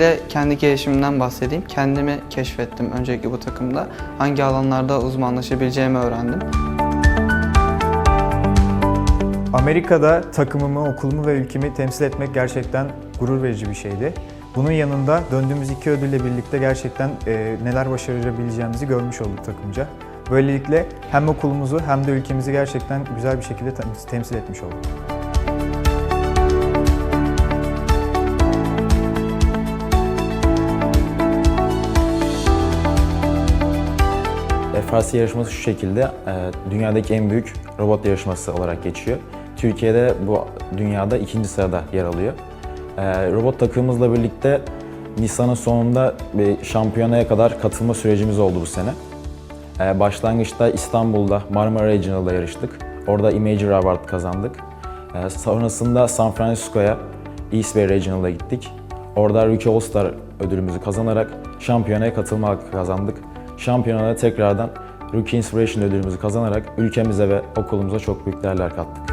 Öncelikle kendi gelişimimden bahsedeyim. Kendimi keşfettim öncelikle bu takımda. Hangi alanlarda uzmanlaşabileceğimi öğrendim. Amerika'da takımımı, okulumu ve ülkemi temsil etmek gerçekten gurur verici bir şeydi. Bunun yanında döndüğümüz iki ödülle birlikte gerçekten e, neler başarabileceğimizi görmüş olduk takımca. Böylelikle hem okulumuzu hem de ülkemizi gerçekten güzel bir şekilde tem- temsil etmiş olduk. FRC yarışması şu şekilde, e, dünyadaki en büyük robot yarışması olarak geçiyor. Türkiye'de bu dünyada ikinci sırada yer alıyor. E, Robot takımımızla birlikte Nisan'ın sonunda bir şampiyonaya kadar katılma sürecimiz oldu bu sene. E, Başlangıçta İstanbul'da Marmara Regional'da yarıştık. Orada Imager Award kazandık. Sonrasında San Francisco'ya East Bay Regional'a gittik. Orada Rookie All Star ödülümüzü kazanarak şampiyonaya katılma hakkı kazandık. Şampiyonada tekrardan Rookie Inspiration ödülümüzü kazanarak ülkemize ve okulumuza çok büyük değerler kattık.